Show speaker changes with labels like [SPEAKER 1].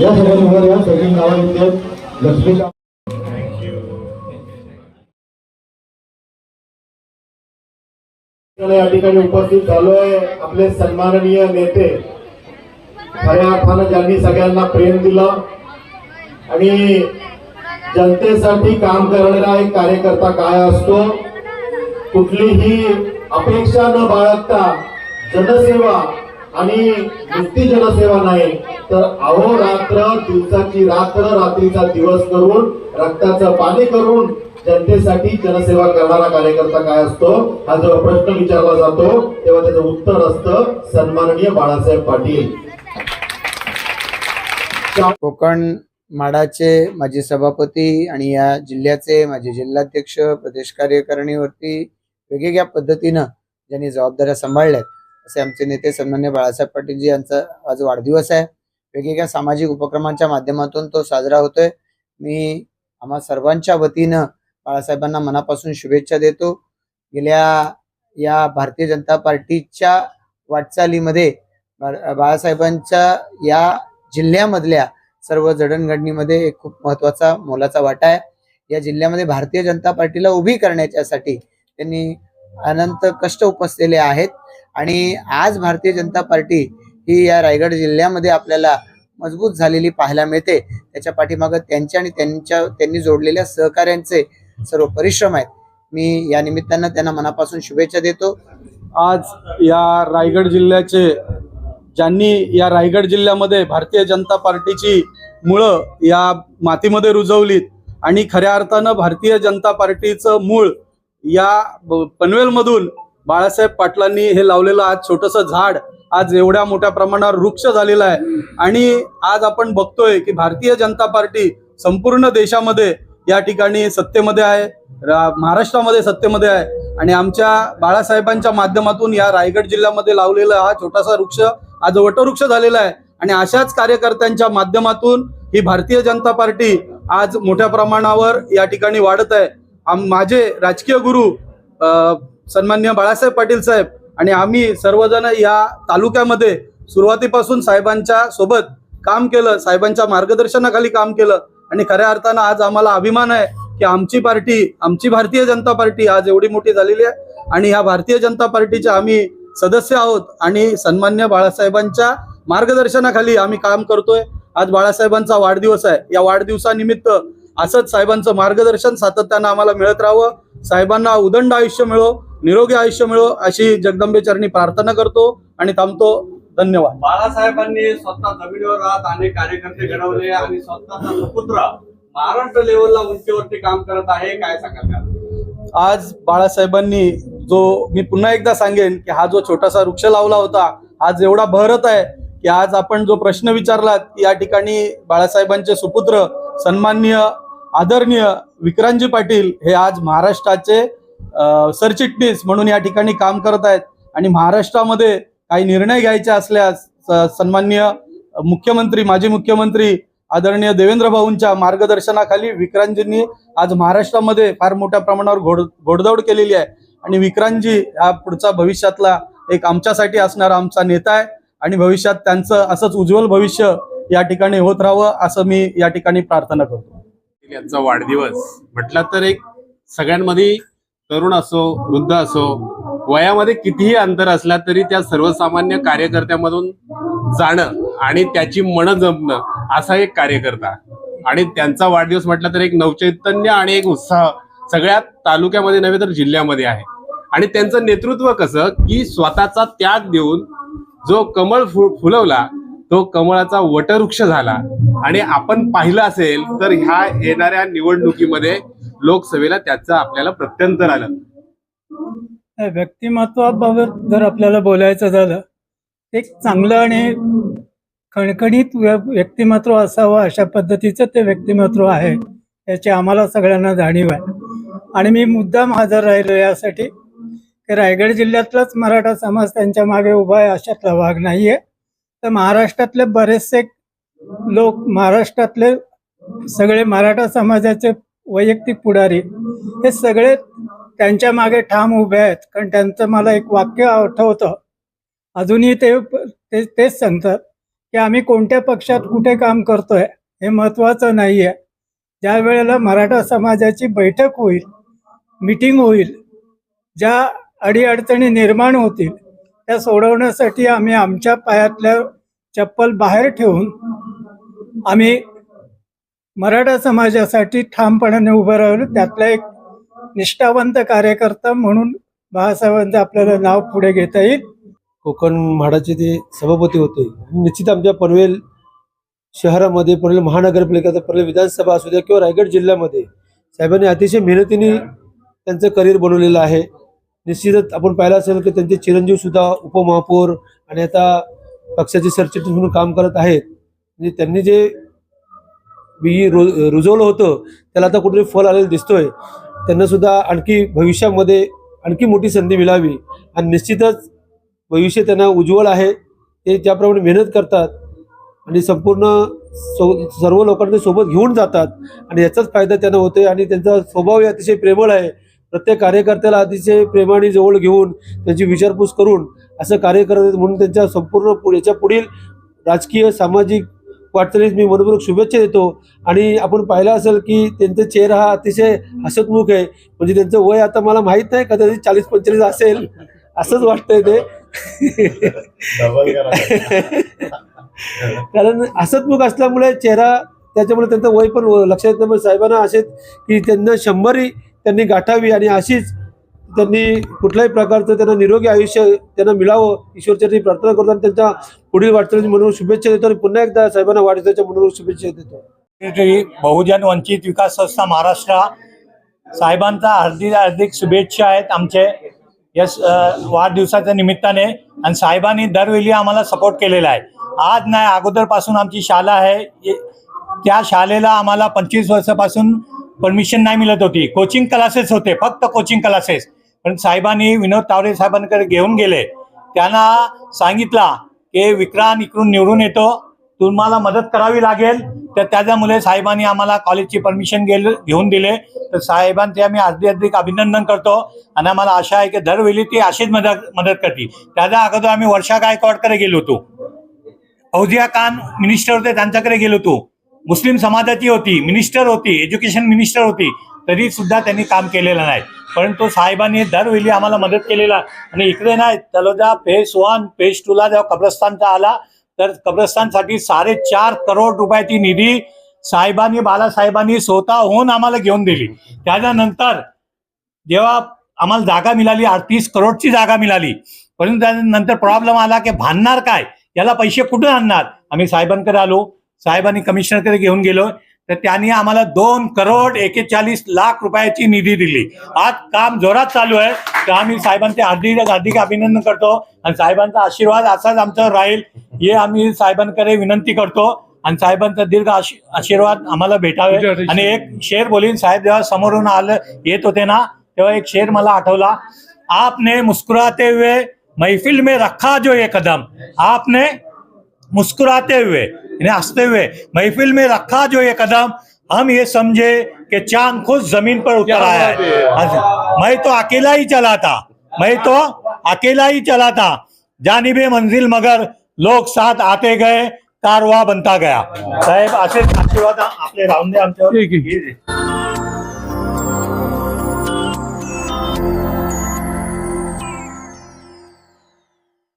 [SPEAKER 1] या सगळ्या या सगळी नावांचे लक्ष्मी या ठिकाणी उपस्थित झालोय. आपले सन्माननीय नेते खऱ्या अर्थानं ज्यांनी सगळ्यांना प्रेम दिलं आणि जनतेसाठी काम करणारा एक कार्यकर्ता काय असतो? कुठलीही अपेक्षा न बाळगता जनसेवा आणि नुसती जनसेवा नाही तर अहोरात्र दिवसाची रात्र रात्रीचा दिवस करून रक्ताचं पाणी करून जनतेसाठी जनसेवा करणारा कार्यकर्ता काय असतो? हा जेव्हा प्रश्न विचारला जातो तेव्हा त्याचं उत्तर असतं सन्माननीय बाळासाहेब पाटील.
[SPEAKER 2] कोकण माडाचे माजी सभापती आणि या जिल्ह्याचे माजी जिल्हाध्यक्ष प्रदेश कार्यकारिणीवरती वेगवेगळ्या पद्धतीनं ज्यांनी जबाबदाऱ्या सांभाळल्यात असे आमचे नेते सन्मान्य बाळासाहेब पाटीलजी यांचा आज वाढदिवस आहे. वेगवेगळ्या सामाजिक उपक्रमांच्या माध्यमातून तो साजरा होतोय. मी आम्हा सर्वांच्या वतीनं बाळासाहेबांना मनापासून शुभेच्छा देतो. गेल्या या भारतीय जनता पार्टीच्या वाटचालीमध्ये बाळासाहेबांच्या या जिल्ह्यामधल्या सर्व जडणघडणीमध्ये एक खूप महत्त्वाचा मोलाचा वाटा आहे. या जिल्ह्यामध्ये भारतीय जनता पार्टीला उभी करण्याच्यासाठी त्यांनी अनंत कष्ट उपसलेले आहेत. आणि आज भारतीय जनता पार्टी ही या रायगड जिल्ह्यामध्ये आपल्याला मजबूत झालेली पाहायला मिळते. त्याच्या पाठीमागं त्यांच्या आणि त्यांच्या त्यांनी जोडलेल्या सहकाऱ्यांचे सर्व परिश्रम आहेत. मी या निमित्तानं त्यांना मनापासून शुभेच्छा देतो.
[SPEAKER 3] आज या रायगड जिल्ह्याचे ज्यांनी या रायगड जिल्ह्यामध्ये भारतीय जनता पार्टीची मुळं या मातीमध्ये रुजवलीत आणि खऱ्या अर्थानं भारतीय जनता पार्टीचं मूळ या पनवेलमधून बाळासाहेब पाटलांनी हे लावलेलं आज छोटंसं झाड आज एवढ्या मोठ्या प्रमाणावर वृक्ष झालेलं आहे. आणि आज आपण बघतोय की भारतीय जनता पार्टी संपूर्ण देशामध्ये या ठिकाणी सत्तेमध्ये आहे महाराष्ट्रामध्ये सत्तेमध्ये आहे. आणि आमच्या बाळासाहेबांच्या माध्यमातून या रायगड जिल्ह्यामध्ये लावलेला हा छोटासा वृक्ष आज वटवृक्ष झालेला आहे. आणि अशाच कार्यकर्त्यांच्या माध्यमातून ही भारतीय जनता पार्टी आज मोठ्या प्रमाणावर या ठिकाणी वाढत आहे. आम- माझे राजकीय गुरु सन्मान्य बाळासाहेब पाटील साहेब आणि आम्ही सर्वजण या तालुक्यामध्ये सुरुवातीपासून साहेबांच्या सोबत काम केलं साहेबांच्या मार्गदर्शनाखाली काम केलं आणि खऱ्या अर्थानं आज आम्हाला अभिमान आहे की आमची पार्टी आमची भारतीय जनता पार्टी आज एवढी मोठी झालेली आहे आणि ह्या भारतीय जनता पार्टीचे आम्ही सदस्य आहोत आणि सन्मान्य बाळासाहेबांच्या मार्गदर्शनाखाली आम्ही काम करतोय. आज बाळासाहेबांचा वाढदिवस आहे. या वाढदिवसानिमित्त असंच साहेबांचं मार्गदर्शन सातत्यानं आम्हाला मिळत राहावं. साहेबांना उदंड आयुष्य मिळो. निरोगी आयुष्य मिळो अशी जगदंबे चरणी प्रार्थना करतो आणि थांबतो. धन्यवाद.
[SPEAKER 4] बाळासाहेबांनी स्वतः जमिनीवर राहत अनेक कार्यकर्ते घडवले आणि स्वतःचा सुपुत्र महाराष्ट्र लेवलला उंचीवरती काम करत आहे. काय सांगाल
[SPEAKER 3] आज बाळासाहेबांनी जो मी पुन्हा एकदा सांगेन की हा जो छोटासा वृक्ष लावला होता आज एवढा बहरत आहे की आज आपण जो प्रश्न विचारलात की या ठिकाणी बाळासाहेबांचे सुपुत्र सन्माननीय आदरणीय विक्रांतजी पाटील हे आज महाराष्ट्राचे सरचिटणीस म्हणून या ठिकाणी काम करत आहेत. आणि महाराष्ट्रामध्ये काही निर्णय घ्यायचे असल्यास सन्मान्य मुख्यमंत्री माजी मुख्यमंत्री आदरणीय देवेंद्र भाऊंच्या मार्गदर्शनाखाली विक्रांतजींनी आज महाराष्ट्रामध्ये फार मोठ्या प्रमाणावर घोड घोडदौड केलेली आहे. आणि विक्रांतजी हा पुढचा भविष्यातला एक आमच्यासाठी असणारा आमचा नेता आहे. आणि भविष्यात त्यांचं असंच उज्ज्वल भविष्य या ठिकाणी होत राहावं असं मी या ठिकाणी प्रार्थना करतो.
[SPEAKER 5] यांचा वाढदिवस म्हटला तर एक सगळ्यांमध्ये तरुण असो वृद्ध असो वयामध्ये कितीही अंतर असला तरी त्या सर्वसामान्य कार्यकर्त्यामधून जाणं आणि त्याची मन जमणं असा एक कार्यकर्ता. आणि त्यांचा वाढदिवस म्हटला तर एक नवचैतन्य आणि एक उत्साह सगळ्या तालुक्यामध्ये नव्हे तर जिल्ह्यामध्ये आहे. आणि त्यांचं नेतृत्व कसं की स्वतःचा त्याग देऊन जो कमळ फु फुलवला तो कमळाचा वटवृक्ष झाला. आणि आपण पाहिलं असेल तर ह्या येणाऱ्या निवडणुकीमध्ये लोकसभेला त्याचं आपल्याला प्रत्यंतर आलं.
[SPEAKER 6] व्यक्तिमत्वाबाबत जर आपल्याला बोलायचं झालं एक चांगलं आणि खणखणीत व्य- व्यक्तिमत्व असावं अशा पद्धतीचं ते व्यक्तिमत्व आहे याची आम्हाला सगळ्यांना जाणीव आहे. आणि मी मुद्दाम हजर राहिलो यासाठी की रायगड जिल्ह्यातलाच मराठा समाज त्यांच्या मागे उभा आहे अशातला भाग नाही आहे तर महाराष्ट्रातले बरेचसे लोक महाराष्ट्रातले सगळे मराठा समाजाचे वैयक्तिक पुढारी हे सगळे त्यांच्या मागे ठाम उभे आहेत. कारण त्यांचं मला एक वाक्य आठवतं. अजूनही ते तेच सांगतात की आम्ही कोणत्या पक्षात कुठे काम करतोय हे महत्त्वाचं नाही आहे ज्या वेळेला मराठा समाजाची बैठक होईल मिटिंग होईल ज्या अडीअडचणी निर्माण होतील त्या सोडवण्यासाठी आम्ही आमच्या पायातल्या चप्पल बाहेर ठेवून आम्ही मराठा समाजासाठी ठामपणाने उभं राहिलं. त्यातला एक निष्ठावंत कार्यकर्ता म्हणून बाळासाहेबांचं आपल्याला नाव पुढे घेता येईल.
[SPEAKER 7] कोकण म्हाडाचे ते सभापती होते निश्चित आमच्या पनवेल शहरामध्ये पनवेल महानगरपालिका पनवेल विधानसभा असू द्या किंवा रायगड जिल्ह्यामध्ये साहेबांनी अतिशय मेहनतीने त्यांचं करिअर बनवलेलं आहे. निश्चितच आपण पाहिलं असेल की त्यांचे चिरंजीव सुद्धा उपमहापौर आणि आता पक्षाचे सरचिटणीस म्हणून काम करत आहेत. म्हणजे त्यांनी जे बी रु रुजवलं होतं त्याला आता कुठेतरी फल आलेलं दिसतोय. त्यांना सुद्धा आणखी भविष्यामध्ये आणखी मोठी संधी मिळावी. आणि निश्चितच भविष्य त्यांना उज्ज्वल आहे ते ज्याप्रमाणे मेहनत करतात आणि संपूर्ण सो सर्व लोकांना सोबत घेऊन जातात. आणि याचाच फायदा त्यांना होतोय आणि त्यांचा स्वभावही अतिशय प्रेमळ आहे. प्रत्येक कार्यकर्त्याला अतिशय प्रेमाने जवळ घेऊन त्यांची विचारपूस करून असं कार्य करत म्हणून त्यांच्या संपूर्ण पु- याच्या पुढील राजकीय सामाजिक वाटचालीस मी मनपूर्वक शुभेच्छा देतो. आणि आपण पाहिलं असेल की त्यांचा चेहरा हा अतिशय हसतमुख आहे. म्हणजे त्यांचं वय आता मला माहीत नाही कदाचित चाळीस पंचेचाळीस असेल. असंच वाटतंय ते. कारण हसतमुख असल्यामुळे चेहरा त्याच्यामुळे त्यांचं वय पण लक्षात येतं साहेबांना असेच की त्यांना शंभरी त्यांनी गाठावी आणि अशीच त्यांनी कुठल्याही प्रकारचं त्यांना निरोगी आयुष्य त्यांना मिळावं ईश्वरचरणी प्रार्थना करतो आणि त्यांच्या पुढील वाटचाली म्हणून शुभेच्छा देतो आणि पुन्हा एकदा साहेबांना वाढदिवसाच्या म्हणून शुभेच्छा देतो.
[SPEAKER 8] बहुजन वंचित विकास संस्था महाराष्ट्र. साहेबांचा हार्दिक हार्दिक शुभेच्छा आहेत आमचे. या वाढदिवसाच्या निमित्ताने आणि साहेबांनी दरवेळी आम्हाला सपोर्ट केलेला आहे. आज नाही अगोदरपासून आमची शाळा आहे. त्या शाळेला आम्हाला पंचवीस वर्षापासून परमिशन नाही मिळत होती. कोचिंग क्लासेस होते फक्त कोचिंग क्लासेस पण साहेबांनी विनोद तावरे साहेबांकडे घेऊन गेले. त्यांना सांगितला की विक्रांत इकडून निवडून येतो. तुम्हाला मदत करावी लागेल. तर त्याच्यामुळे साहेबांनी आम्हाला कॉलेजची परमिशन गेल घेऊन दिले. तर साहेबांचे आम्ही हार्दिक हार्दिक अभिनंदन करतो. आणि आम्हाला आशा आहे की दरवेळी ती अशीच मदत मदत करतील. त्याच्या अगोदर आम्ही वर्षा गायकवाडकडे गेलो होतो. फौजिया खान मिनिस्टर होते त्यांच्याकडे गेलो होतो. मुस्लिम समाजाची होती मिनिस्टर होती एज्युकेशन मिनिस्टर होती. तरी सुद्धा त्यांनी काम केलेलं नाही. परंतु साहेबांनी दरवेळी आम्हाला मदत केलेला. आणि इकडे नाही तलोजा फेज वन फेज टूला जेव्हा कब्रस्तानचा आला तर कब्रस्तानसाठी साडेचार करोड रुपयाची निधी साहेबांनी बालासाहेबांनी स्वतःहून आम्हाला घेऊन दिली. त्याच्यानंतर जेव्हा आम्हाला जागा मिळाली अडतीस करोडची जागा मिळाली परंतु त्यानंतर प्रॉब्लेम आला की भांडणार काय? याला पैसे कुठून आणणार? आम्ही साहेबांकडे आलो. साहेबांनी कमिशनरकडे घेऊन गेलो. तर त्यांनी आम्हाला दोन करोड एकेचाळीस लाख रुपयाची निधी दिली. आज काम जोरात चालू आहे. तर आम्ही साहेबांचे हार्दिक हार्दिक अभिनंदन करतो. आणि साहेबांचा आशीर्वाद असाच आमच्यावर राहील हे आम्ही साहेबांकडे विनंती करतो. आणि साहेबांचा दीर्घ आशी- आशीर्वाद आम्हाला भेटावे. आणि एक शेर बोलीन साहेब जेव्हा समोरून आलं येत होते ना तेव्हा एक शेर मला आठवला. आपने मुस्कुराते हुए महफिल में रखा जो ये कदम. आपने मुस्कुराते हुए. यानी हँसते हुए महफिल में रखा जो ये कदम हम ये समझे कि चाँद खुद ज़मीन पर उतर आया है। अच्छा, मैं तो अकेला ही चला था मैं तो अकेला ही चला था। जानी भी मंजिल मगर लोग साथ आते गए कारवा बनता गया। साहेब असेच आशीर्वाद आपले राहून दे आमच्यावर
[SPEAKER 3] ठीक आहे.
[SPEAKER 8] हे-